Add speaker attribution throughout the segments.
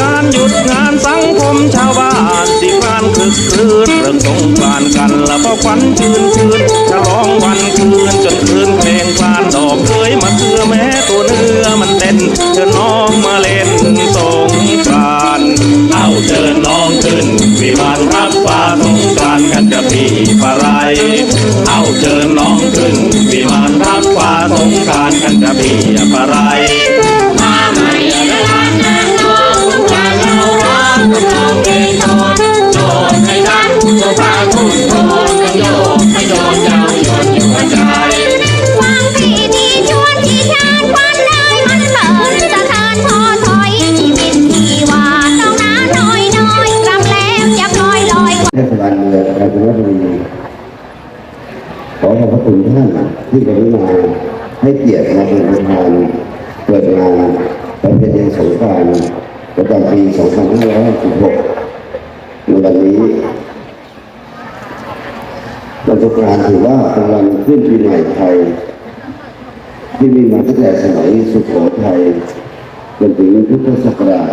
Speaker 1: การหยุดงานสังคมชาวบ้านที่กรานคึกคืนเรื่องสงกรานกันละพราะควันชื่นชื่นฉลองวันคืนจนคืนเพลงคลานดอกเคยมาเคือแม้ตัวเนื้อมันเต้นเชิญน้องมาเล่นสงกรานเอาเชิญน้องขึ้นวิมานรับฟ้าสงกรานกันจะพี่ปะไรเอาเชิญน้องขึ้นวิมานรับฟ้าสงกรานกันจะพี่ปะไร
Speaker 2: คุ
Speaker 3: ณท่านที่กรุณาให้เกียรติมาเป็นประธานเปิดงานประเพณีสงกรานต์ประจำปี 2566ในวันนี้วันสงกรานต์ถือว่าเป็นวันขึ้นปีใหม่ไทย ที่มีมาตั้งแต่สมัยสุโขทัยจนถึงพุทธศักราช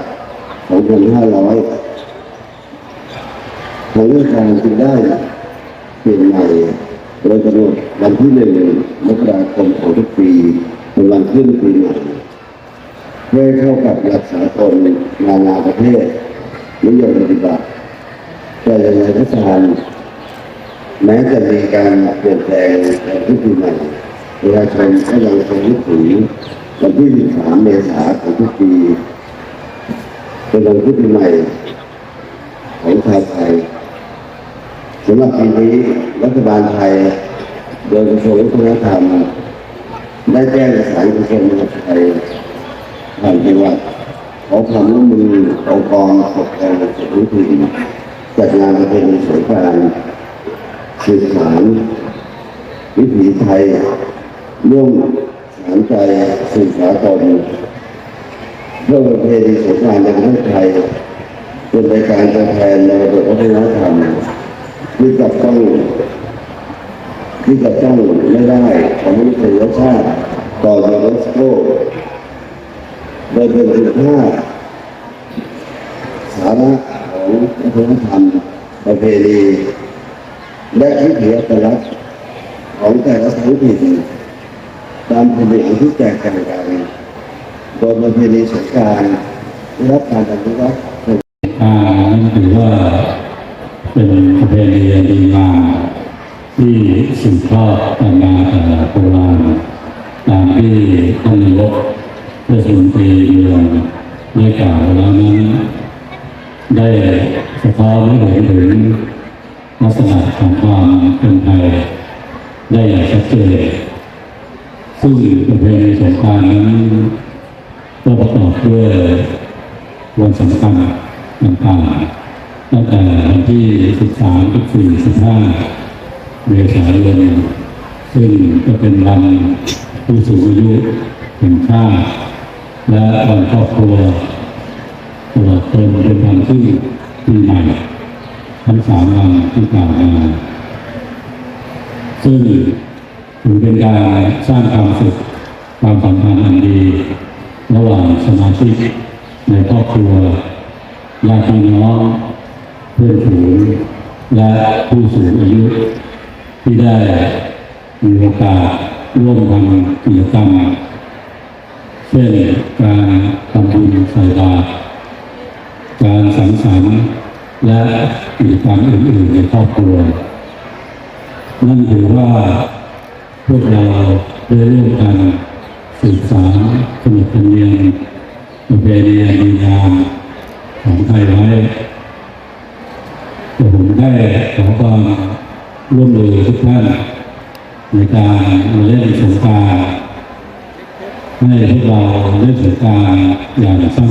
Speaker 3: 2500ทางราชการจึงได้เปลี่ยนใหม่ โดยกำหนดวันที่หนึ่งมกราคมของทุกปีเป็นวันขึ้นปีใหม่เพื่อให้เข้ากับหลักสากลนานาประเทศนิยมปฏิบัติแต่อย่างไรก็ตามแม้จะมีการเปลี่ยนแปลงในทุกปีใหม่ประชาชนก็ยังคงนึกถึงวันที่ 13 เมษายนของทุกปีเป็นวันขึ้นปีใหม่ของชาวไทย สำหรับปีนี้รัฐบาลไทย โดยกระทรวงวัฒนธรรม ได้แจ้งสานกระทรวงมหาดไทยผ่านจังหวัดขอความร่วมมือองค์กรปกครองส่วนท้องถิ่นจัดงานประเพณีสงกรานต์สืบสานวิถีไทยร่วมสานใจสื่อสารตนเพื่อประเพณีสงกรานต์ในประเทศไทยเป็นรายการตัวแทนในระบบวัฒน มที่จับต้องที่จับต้องไม่ได้ของมนุษยชาติต่อยูเนสโกโดยเป็นคุณค่าสาระของวัฒนธรรมประเพณีและวิถีอัตลักษณ์ของแต่ละท้องถิ่นตามภูมิที่แตกต่างกันโดยประเพณีสงการได้รับการอนุรักษ์
Speaker 4: อ่านั่นถือว่า ประเพณีดีงามที่สืบทอดกันมาแต่โบราณตามที่ท่านนายกเทศมนตรีเมืองได้กล่าวแล้วนั้นได้สะท้อนให้เห็นถึงลักษณะของความเป็นไทยได้อย่างชัดเจนซึ่งประเพณีสงกรานต์นั้นก็ประกอบด้วยวันสำคัญต่างๆตั้งแต่ ที่ 13 14 15 เมษายน ซึ่งก็เป็นวันผู้สูงอายุแห่งชาติและวันครอบครัวตลอดจนเป็นวันที่ปีใหม่ทั้งสามวันที่กล่าวมาซึ่งถือเป็นการสร้างความสุขความสัมพันธ์อันดี ระหว่างสมาชิกในครอบครัวญาติพี่น้อง เพื่อนฝูงและผู้สูงอายุ ที่ได้มีโอกาสร่วมทำกิจกรรมเช่นการทำบุญใส่บาตรการสังสรรค์และกิจกรรมอื่นๆในครอบครัว นั่นถือว่าพวกเราได้ร่วมกันสืบสานขนบธรรมเนียมประเพณีอันดีงามของไทยไว้ ผมได้ขอความร่วมมือทุกท่านในการมาเล่นสงการให้พวกเราเล่นสงการอย่างสร้าง